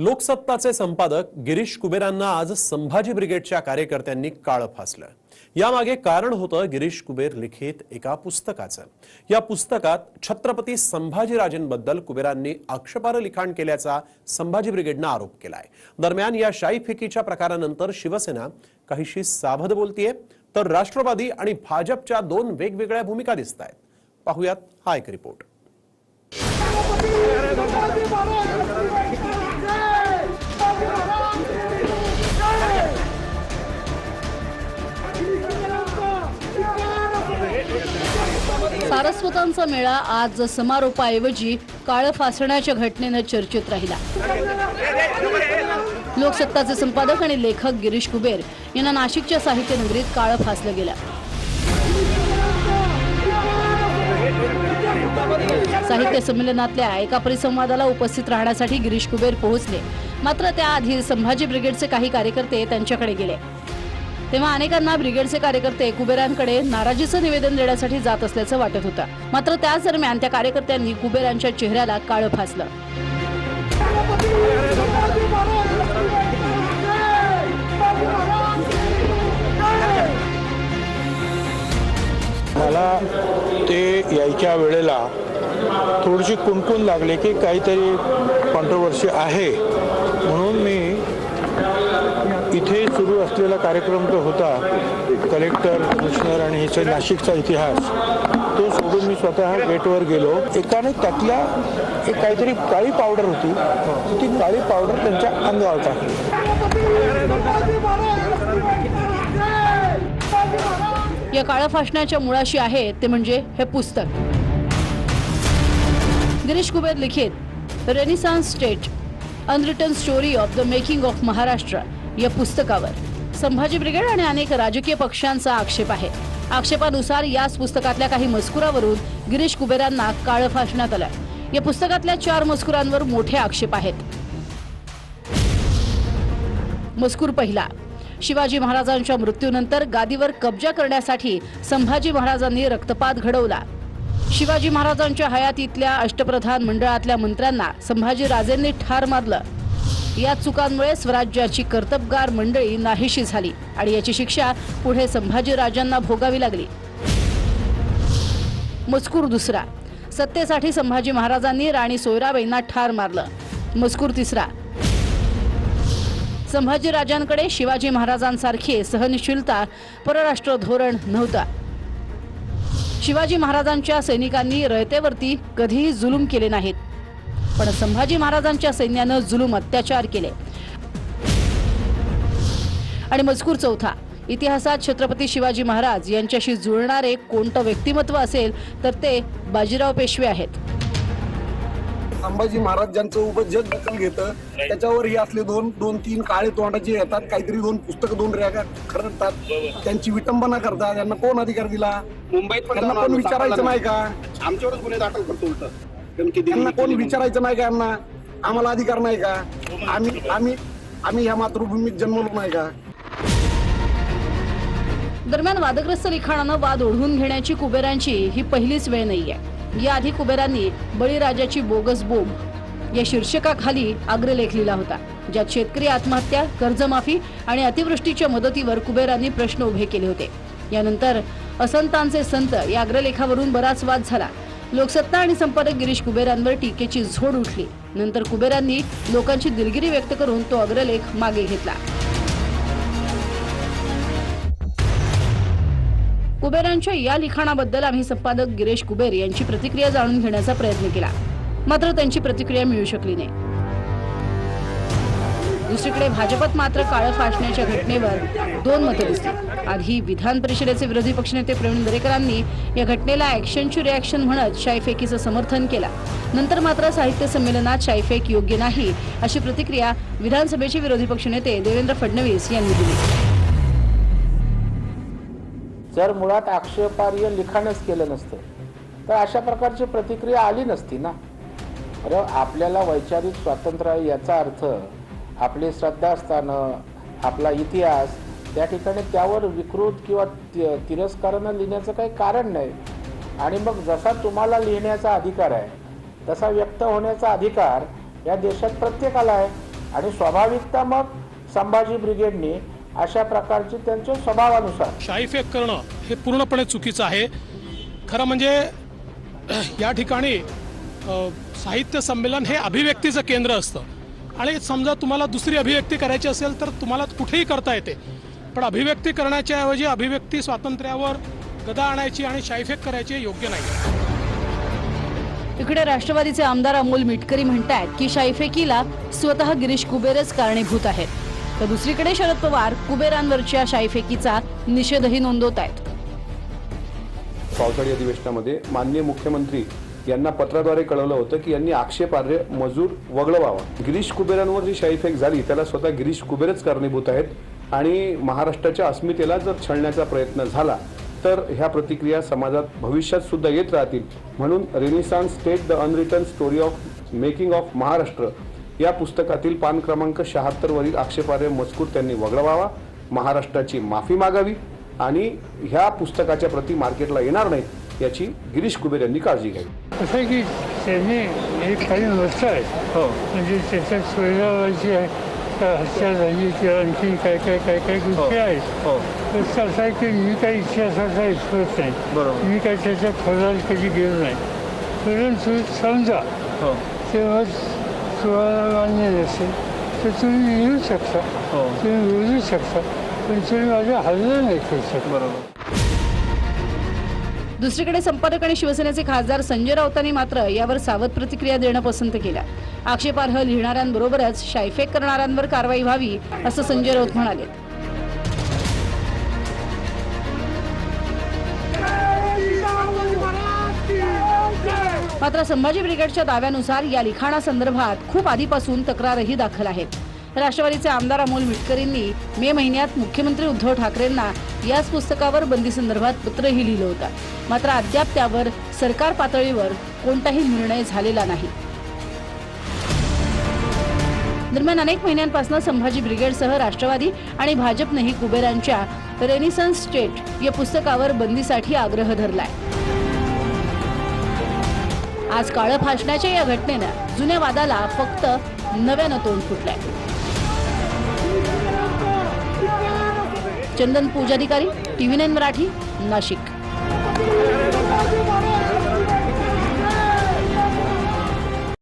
लोकसत्ताचे संपादक गिरीश कुबेरांना आज संभाजी ब्रिगेडच्या कार्यकर्त्यांनी काळ फासलं. यामागे कारण होतं गिरीश कुबेर लिखित एका पुस्तकाचं. या पुस्तकात छत्रपती संभाजीराजेंबद्दल कुबेरांनी आक्षेपार्ह लिखाण केल्याचा संभाजी ब्रिगेडनं आरोप केलाय. दरम्यान या शाई फेकीच्या प्रकारानंतर शिवसेना काहीशी सावध बोलतीये तर राष्ट्रवादी आणि भाजपच्या दोन वेगवेगळ्या भूमिका दिसत आहेत पाहुयात हा एक रिपोर्ट. सारस्वतांचा मेळा आज समारोपाऐवजी काळ फासण्याच्या घटनेनं चर्चेत राहिला. लोकसत्ताचे संपादक आणि लेखक गिरीश कुबेर यांना नाशिकच्या साहित्य नगरीत काळ फासलं गेलं. साहित्य संमेलनातल्या एका परिसंवादाला उपस्थित राहण्यासाठी गिरीश कुबेर पोहोचले. मात्र त्याआधी संभाजी ब्रिगेडचे काही कार्यकर्ते त्यांच्याकडे गेले. तेव्हा अनेकांना ब्रिगेडचे कार्यकर्ते कुबेरांकडे नाराजीचं निवेदन देण्यासाठी जात असल्याचं वाटत होतं. मात्र त्याच दरम्यान त्या कार्यकर्त्यांनी कुबेरांच्या चेहऱ्याला काळं फासलं. मला ते यायच्या वेळेला थोडीशी कुणकुण लागली की काहीतरी कॉन्ट्रोवर्सी आहे. म्हणून मी इथे सुरू असलेला कार्यक्रम जो होता कलेक्टर कमिशनर आणि ह्याचा नाशिकचा इतिहास तो सोडून मी स्वतः गेटवर गेलो. एकाने त्यातल्या एक काहीतरी काळी पावडर होती. ती काळी पावडर त्यांच्या अंगावर टाकली. या काळं फासण्याच्या मुळाशी आहे ते म्हणजे हे पुस्तक. गिरीश कुबेर लिखित renaissance state unwritten story of the making of Maharashtra या पुस्तकावर. संभाजी ब्रिगेड आणि अनेक राजकीय पक्षांचा आक्षेप आहे. आक्षेपानुसार याच पुस्तकातल्या काही मजकुरावरून गिरीश कुबेरांना काळं फासण्यात आलं या पुस्तकातल्या चार मजकुरांवर मोठे आक्षेप आहेत. मजकूर पहिला. शिवाजी महाराजांच्या मृत्यूनंतर गादीवर कब्जा करण्यासाठी संभाजी महाराजांनी रक्तपात घडवला. शिवाजी महाराजांच्या हयातीतल्या अष्टप्रधान मंडळातल्या मंत्र्यांना संभाजी राजेंनी ठार मारलं. या चुकांमुळे स्वराज्याची कर्तबगार मंडळी नाहीशी झाली आणि याची शिक्षा पुढे संभाजीराजांना भोगावी लागली. मजकूर दुसरा. सत्तेसाठी संभाजी महाराजांनी राणी सोयराबाईंना ठार मारलं. मजकूर तिसरा. संभाजीराजांकडे शिवाजी महाराजांसारखे सहनशीलता परराष्ट्र धोरण नव्हता. शिवाजी महाराजांच्या सैनिकांनी रयतेवरती कधीही जुलूम केले नाहीत. पण संभाजी महाराजांच्या सैन्यानं जुलूम अत्याचार केले. आणि मजकूर चौथा इतिहासात छत्रपती शिवाजी महाराज यांच्याशी जुळणारे कोणतं व्यक्तिमत्व असेल तर ते बाजीराव पेशवे आहेत. संभाजी महाराज ज्यांचं उभं जग दखल घेतं त्याच्यावर ही असले दोन दोन तीन काळे तोंडाचे येतात काहीतरी दोन पुस्तकं दोन रेगा खरडतात. त्यांची विटंबना करतात यांना कोण अधिकार दिला? मुंबईत पण विचारायचं नाही का? आमच्यावरच गुन्हे दाखल करतो उलट. कारण की त्यांना कोण विचारायचं नाही का यांना? आम्हाला अधिकार नाही का? आम्ही आम्ही आम्ही ह्या मातृभूमीत जन्मलो नाही का? दरम्यान वादग्रस्त लिखाणानं वाद ओढवून घेण्याची कुबेरांची ही पहिलीच वेळ नाहीये. याआधी कुबेरांनी बळीराजाची बोगस बोंब या शीर्षकाखाली अग्रलेख लिहिला होता. ज्यात शेतकरी आत्महत्या कर्जमाफी आणि अतिवृष्टीच्या मदतीवर कुबेरांनी प्रश्न उभे केले होते. यानंतर असंतांचे संत या अग्रलेखावरून बराच वाद झाला. लोकसत्ता आणि संपादक गिरीश कुबेरांवर टीकेची झोड उठली. नंतर कुबेरांनी लोकांची दिलगिरी व्यक्त करून तो अग्रलेख मागे घेतला. कुबेरांच्या या लिखाणाबद्दल आम्ही संपादक गिरीश कुबेर यांची प्रतिक्रिया जाणून घेण्याचा प्रयत्न केला. मात्र त्यांची प्रतिक्रिया मिळू शकली नाही. दुसरीकडे भाजपत मात्र काळं फासण्याच्या घटनेवर दोन मतं दिसली. आधी विधान परिषदेचे विरोधी पक्षनेते प्रवीण दरेकरांनी या घटनेला ऍक्शनची रिॲक्शन म्हणत शाईफेकीचं समर्थन केलं. नंतर मात्र साहित्य संमेलनात शाईफेक योग्य नाही अशी प्रतिक्रिया विधानसभेचे विरोधी पक्षनेते देवेंद्र फडणवीस यांनी दिली. जर मुळात आक्षेपार्ह लिखाणच केलं नसतं तर अशा प्रकारची प्रतिक्रिया आली नसती ना? अरे आपल्याला वैचारिक स्वातंत्र्य याचा अर्थ आपली श्रद्धास्थानं आपला इतिहास त्या ठिकाणी त्यावर विकृत किंवा तिरस्कारानं लिहिण्याचं काही कारण नाही. आणि मग जसा तुम्हाला लिहिण्याचा अधिकार आहे तसा व्यक्त होण्याचा अधिकार या देशात प्रत्येकाला आहे. आणि स्वाभाविकता मग संभाजी ब्रिगेडने अशा प्रकारची त्यांच्या स्वभावानुसार शाईफेक करणं हे पूर्णपणे चुकीचं आहे. खरं म्हणजे या ठिकाणी साहित्य संमेलन हे अभिव्यक्तीचं केंद्र असतं. आणि समजा तुम्हाला दुसरी अभिव्यक्ती करायची असेल तर तुम्हाला कुठेही करता येते. पण अभिव्यक्ती करण्याच्या ऐवजी अभिव्यक्ती स्वातंत्र्यावर गदा आणायची आणि शाईफेक करायची हे योग्य नाही. इकडे राष्ट्रवादीचे आमदार अमोल मिटकरी म्हणतायत की शाईफेकीला स्वतः गिरीश कुबेरच कारणीभूत आहेत. तर दुसरीकडे शरद पवार कुबेरांवरच्या शाईफेकीचा निषेधही नोंदवत आहेत पावसाळी अधिवेशनामध्ये माननीय मुख्यमंत्री यांना पत्राद्वारे कळवलं होतं की यांनी आक्षेपार्ह मजूर वगळवावा. गिरीश कुबेरांवर जी शाईफेक झाली त्याला स्वतः गिरीश कुबेरच कारणीभूत आहेत आणि महाराष्ट्राच्या अस्मितेला जर छळण्याचा प्रयत्न झाला तर ह्या प्रतिक्रिया समाजात भविष्यात सुद्धा येत राहतील. म्हणून renaissance state the unwritten story of making of Maharashtra या पुस्तकातील पान क्रमांक शहात्तर वरील आक्षेपार्ह मजकूर त्यांनी वगळवावा महाराष्ट्राची माफी मागावी आणि ह्या पुस्तकाच्या प्रती मार्केटला येणार नाही याची गिरीश कुबेर यांनी काळजी घ्यावी. असं आहे की त्यांनी एक काही वर्ष आहे हो म्हणजे त्याच्या सोयऱ्यावरची हत्या झाली किंवा आणखी काय काय काय काय गोष्टी आहेत हो तर असं आहे की मी काही इतिहासाचा एक्सपर्ट नाही बरोबर मी काही त्याच्या खोलात कधी गेलो नाही परंतु समजा हो तेव्हा तुम्हाला मान्य नसेल तर तुम्ही येऊ शकता तुम्ही बोलू शकता पण तुम्ही माझ्या हल्ला नाही करू शकता बरोबर दुसरीकडे संपादक आणि शिवसेनेचे खासदार संजय राऊतांनी मात्र यावर सावध प्रतिक्रिया देणं पसंत केल्या आक्षेपार्ह लिहिणाऱ्यांबरोबरच शायफेक करणाऱ्यांवर कारवाई व्हावी असं संजय राऊत म्हणाले. मात्र संभाजी ब्रिगेडच्या दाव्यानुसार या लिखाणासंदर्भात खूप आधीपासून तक्रारही दाखल आहेत. राष्ट्रवादीचे आमदार अमोल मिटकरींनी मे महिन्यात मुख्यमंत्री उद्धव ठाकरेंना याच पुस्तकावर बंदी संदर्भात पत्रही लिहिलं होतं. मात्र अद्याप त्यावर सरकार पातळीवर कोणताही निर्णय झालेला नाही. दरम्यान अनेक महिन्यांपासून संभाजी ब्रिगेडसह राष्ट्रवादी आणि भाजपनेही कुबेरांच्या रेनिसन्स स्टेट या पुस्तकावर बंदीसाठी आग्रह धरलाय. आज काळं फासण्याच्या या घटनेनं जुन्या वादाला फक्त नव्यानं तोंड फुटलंय. Chandan Pujadhikari TV nine Marathi Nashik.